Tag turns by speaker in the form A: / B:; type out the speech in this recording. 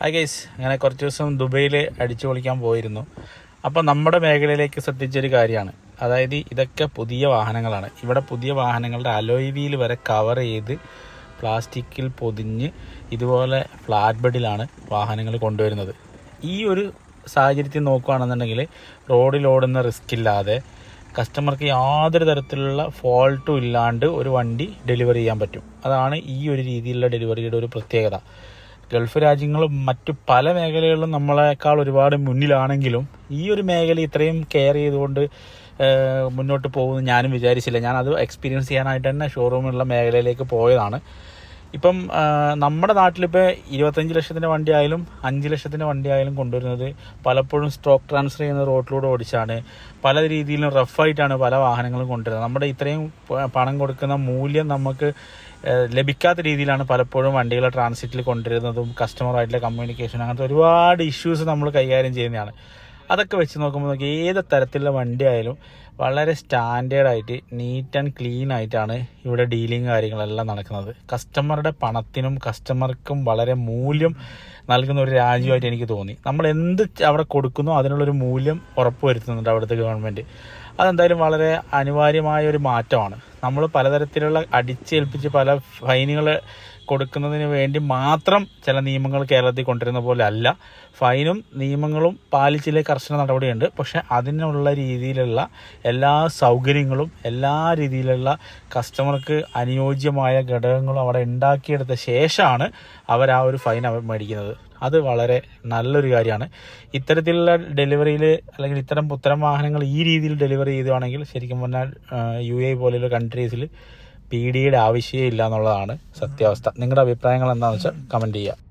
A: Hi guys അങ്ങനെ കുറച്ച് ദിവസം ദുബൈയിൽ അടിച്ചു പൊളിക്കാൻ പോയിരുന്നു. അപ്പോൾ നമ്മുടെ മേഖലയിലേക്ക് ശ്രദ്ധിച്ചൊരു കാര്യമാണ്. അതായത് ഇതൊക്കെ പുതിയ വാഹനങ്ങളാണ്. ഇവിടെ പുതിയ വാഹനങ്ങളുടെ അലോയ് വീൽ വരെ കവർ ചെയ്ത് പ്ലാസ്റ്റിക്കിൽ പൊതിഞ്ഞ് ഇതുപോലെ ഫ്ലാറ്റ് ബെഡിലാണ് വാഹനങ്ങൾ കൊണ്ടുവരുന്നത്. ഈ ഒരു സാഹചര്യത്തിൽ നോക്കുകയാണെന്നുണ്ടെങ്കിൽ റോഡിൽ ഓടുന്ന റിസ്ക് ഇല്ലാതെ കസ്റ്റമർക്ക് യാതൊരു തരത്തിലുള്ള ഫോൾട്ടും ഇല്ലാണ്ട് ഒരു വണ്ടി ഡെലിവറി ചെയ്യാൻ പറ്റും. അതാണ് ഈ ഒരു രീതിയിലുള്ള ഡെലിവറിയുടെ ഒരു പ്രത്യേകത. ഗൾഫ് രാജ്യങ്ങളും മറ്റു പല മേഖലകളിലും നമ്മളെക്കാൾ ഒരുപാട് മുന്നിലാണെങ്കിലും ഈ ഒരു മേഖല ഇത്രയും കെയർ ചെയ്തുകൊണ്ട് മുന്നോട്ട് പോകുമെന്ന് ഞാനും വിചാരിച്ചില്ല. ഞാൻ അത് എക്സ്പീരിയൻസ് ചെയ്യാനായിട്ട് തന്നെ ഷോറൂമിലുള്ള മേഖലയിലേക്ക് പോയതാണ്. ഇപ്പം നമ്മുടെ നാട്ടിലിപ്പോൾ ഇരുപത്തഞ്ച് ലക്ഷത്തിന്റെ വണ്ടി ആയാലും അഞ്ച് ലക്ഷത്തിന്റെ വണ്ടി ആയാലും കൊണ്ടുവരുന്നത് പലപ്പോഴും സ്റ്റോക്ക് ട്രാൻസ്ഫർ ചെയ്യുന്ന റോഡിലൂടെ ഓടിച്ചാണ്. പല രീതിയിലും റഫായിട്ടാണ് പല വാഹനങ്ങളും കൊണ്ടുവരുന്നത്. നമ്മുടെ ഇത്രയും പണം കൊടുക്കുന്ന മൂല്യം നമുക്ക് ലഭിക്കാത്ത രീതിയിലാണ് പലപ്പോഴും വണ്ടികളെ ട്രാൻസിറ്റിൽ കൊണ്ടുവരുന്നതും കസ്റ്റമറായിട്ടുള്ള കമ്മ്യൂണിക്കേഷൻ അങ്ങനത്തെ ഒരുപാട് ഇഷ്യൂസ് നമ്മൾ കൈകാര്യം ചെയ്യുന്നതാണ്. അതൊക്കെ വെച്ച് നോക്കുമ്പോൾ നോക്കി ഏത് തരത്തിലുള്ള വണ്ടി ആയാലും വളരെ സ്റ്റാൻഡേർഡായിട്ട് നീറ്റ് ആൻഡ് ക്ലീൻ ആയിട്ടാണ് ഇവിടെ ഡീലിങ് കാര്യങ്ങളെല്ലാം നടക്കുന്നത്. കസ്റ്റമറുടെ പണത്തിനും കസ്റ്റമർക്കും വളരെ മൂല്യം നൽകുന്ന ഒരു രാജ്യമായിട്ട് എനിക്ക് തോന്നി. നമ്മൾ എന്ത് അവിടെ കൊടുക്കുന്നു അതിനുള്ളൊരു മൂല്യം ഉറപ്പുവരുത്തുന്നുണ്ട് അവിടുത്തെ ഗവൺമെന്റ് അതെന്തായാലും വളരെ അനിവാര്യമായ ഒരു മാറ്റമാണ്. നമ്മൾ പലതരത്തിലുള്ള അടിച്ചേൽപ്പിച്ച് പല ഫൈനുകൾ കൊടുക്കുന്നതിന് വേണ്ടി മാത്രം ചില നിയമങ്ങൾ കേരളത്തിൽ കൊണ്ടുവരുന്ന പോലെ അല്ല. ഫൈനും നിയമങ്ങളും പാലിച്ചിലെ കർശന നടപടിയുണ്ട്. പക്ഷേ അതിനുള്ള രീതിയിലുള്ള എല്ലാ സൗകര്യങ്ങളും എല്ലാ രീതിയിലുള്ള കസ്റ്റമർക്ക് അനുയോജ്യമായ ഘടകങ്ങളും അവിടെ ഉണ്ടാക്കിയെടുത്ത ശേഷമാണ് അവർ ആ ഒരു ഫൈൻ മേടിക്കുന്നത്. അത് വളരെ നല്ലൊരു കാര്യമാണ്. ഇത്തരത്തിലുള്ള ഡെലിവറിയിൽ അല്ലെങ്കിൽ ഇത്തരം പുത്തരം വാഹനങ്ങൾ ഈ രീതിയിൽ ഡെലിവറി ചെയ്യുകയാണെങ്കിൽ ശരിക്കും പറഞ്ഞാൽ യു എ പോലെയുള്ള കൺട്രീസിൽ പി ഡിയുടെ ആവശ്യമേ ഇല്ല എന്നുള്ളതാണ് സത്യാവസ്ഥ. നിങ്ങളുടെ അഭിപ്രായങ്ങൾ എന്താണെന്ന് വെച്ചാൽ കമന്റ് ചെയ്യുക.